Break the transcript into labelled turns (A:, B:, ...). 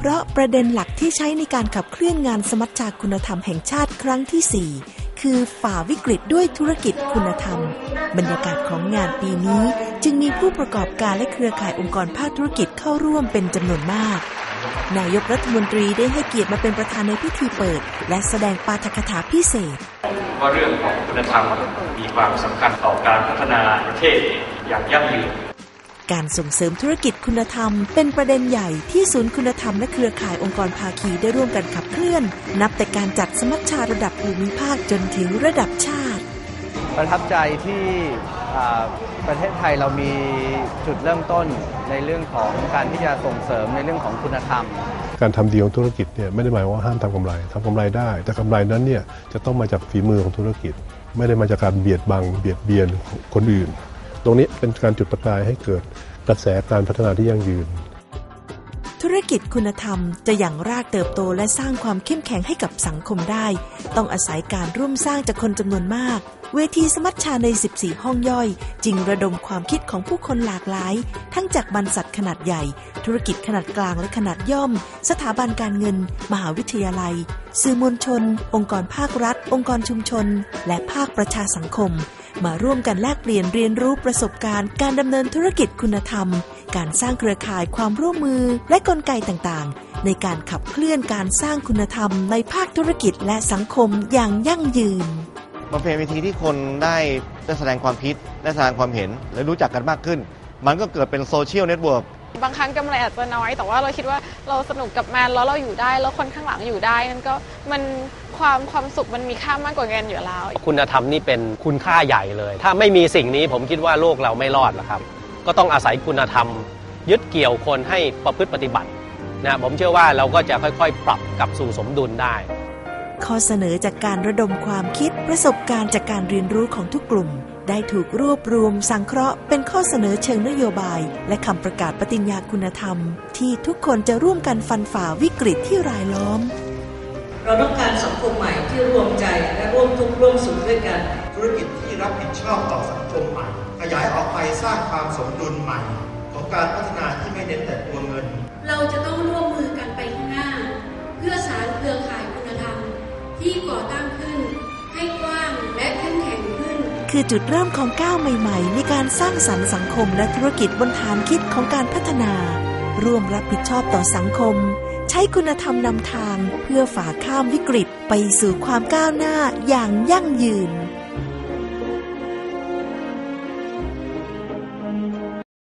A: พราะประเด็นหลักที่ใช้ในการขับเคลื่อนงานสมัชชาคุณธรรมแห่งชาติครั้งที่ 4 คือฝ่าวิกฤตด้วยธุรกิจคุณธรรม บรรยากาศของงานปีนี้จึงมีผู้ประกอบการและเครือข่ายองค์กรภาคธุรกิจเข้าร่วมเป็นจำนวนมาก นายกรัฐมนตรีได้ให้เกียรติมาเป็นประธานในพิธีเปิด และแสดงปาฐกถาพิเศษ
B: ว่าเรื่องของคุณธรรมมีความสำคัญต่อการพัฒนาประเทศอย่างยั่งยืน
A: การส่งเสริมธุรกิจคุณธรรม เป็นประเด็นใหญ่ที่ศูนย์คุณธรรมและเครือข่ายองค์กรภาคีได้ร่วมกันขับเคลื่อน นับแต่การจัดสมัชชาระดับภูมิภาคจนถึงระดับชาติ
C: ประทับใจที่ประเทศไทยเรามีจุดเริ่มต้นในเรื่องของการที่จะส่งเสริมในเรื่องของคุณธรรม
D: การทำดีของธุรกิจเนี่ยไม่ได้หมายว่าห้ามทำกำไรทำกำไรได้ แต่กำไรนั้นเนี่ยจะต้องมาจากฝีมือของธุรกิจ ไม่ได้มาจากการเบียดบังเบียดเบียนคนอื่น ตรงนี้เป็นการจุดประกายให้เกิดกระแสการพัฒนาที่ยั่งยืน
A: ธุรกิจคุณธรรมจะอย่างรากเติบโตและสร้างความเข้มแข็งให้กับสังคมได้ ต้องอาศัยการร่วมสร้างจากคนจำนวนมาก เวทีสมัชชาใน 14 ห้องย่อย จึงระดมความคิดของผู้คนหลากหลาย ทั้งจากบรรษัทขนาดใหญ่ ธุรกิจขนาดกลางและขนาดย่อม สถาบันการเงิน มหาวิทยาลัย สื่อมวลชน องค์กรภาครัฐ องค์กรชุมชน และภาคประชาสังคม มาร่วมกันแลกเปลี่ยนเรียนรู้ประสบการณ์ การดำเนินธุรกิจคุณธรรม การสร้างเครือข่ายความร่วมมือและกลไกต่างๆ ในการขับเคลื่อนการสร้างคุณธรรม ในภาคธุรกิจและสังคมอย่างยั่งยืน
E: มันเป็นเวทีที่คนได้ได้แสดงความคิดได้แสดงความเห็นและรู้จักกันมากขึ้น มันก็เกิดเป็นโซเชียลเน็ตเวิร์ก
F: บางครั้งกำไรอาจจะน้อย แต่ว่าเราคิดว่าเราสนุกกับมันแล้วเราอยู่ได้ แล้วคนข้างหลังอยู่ได้นั่นก็มันความความสุขมันมีค่ามากกว่าเงินอยู่แล้ว
G: คุณธรรมนี่เป็นคุณค่าใหญ่เลย ถ้าไม่มีสิ่งนี้ผมคิดว่าโลกเราไม่รอดหรอกครับ ก็ต้องอาศัยคุณธรรม ยึดเกี่ยวคนให้ประพฤติปฏิบัตินะผมเชื่อว่าเราก็จะค่อยๆ ปรับกลับสู่สมดุลได้
A: ข้อเสนอจากการระดมความคิดประสบการณ์จากการเรียนรู้ของทุกกลุ่ม ได้ถูกรวบรวมสังเคราะห์เป็นข้อเสนอเชิงนโยบาย และคำประกาศปฏิญญาคุณธรรม ที่ทุกคนจะร่วมกันฟันฝ่าวิกฤตที่รายล้อม
H: เราต้องการสังคมใหม่ที่ร่วมใจและร่วมทุกข์ร่วมสุขด้วยกัน
I: ธุรกิจที่รับผิดชอบต่อสังคมใหม่ ขยายออกไปสร้างความสมดุลใหม่ ของการพัฒนาที่ไม่เน้นแต่ตัวเงิน
J: เราจะต้องร่วมมือกันไปข้างหน้า เพื่อสารเครือข่ายคุณธรรมที่ก่อตั้ง
A: คือจุดเริ่มของก้าวใหม่ ๆ ในการสร้างสรรค์สังคมและธุรกิจบนฐานคิดของการพัฒนา ร่วมรับผิดชอบต่อสังคม ใช้คุณธรรมนำทางเพื่อฝ่าข้ามวิกฤตไปสู่ความก้าวหน้าอย่างยั่งยืน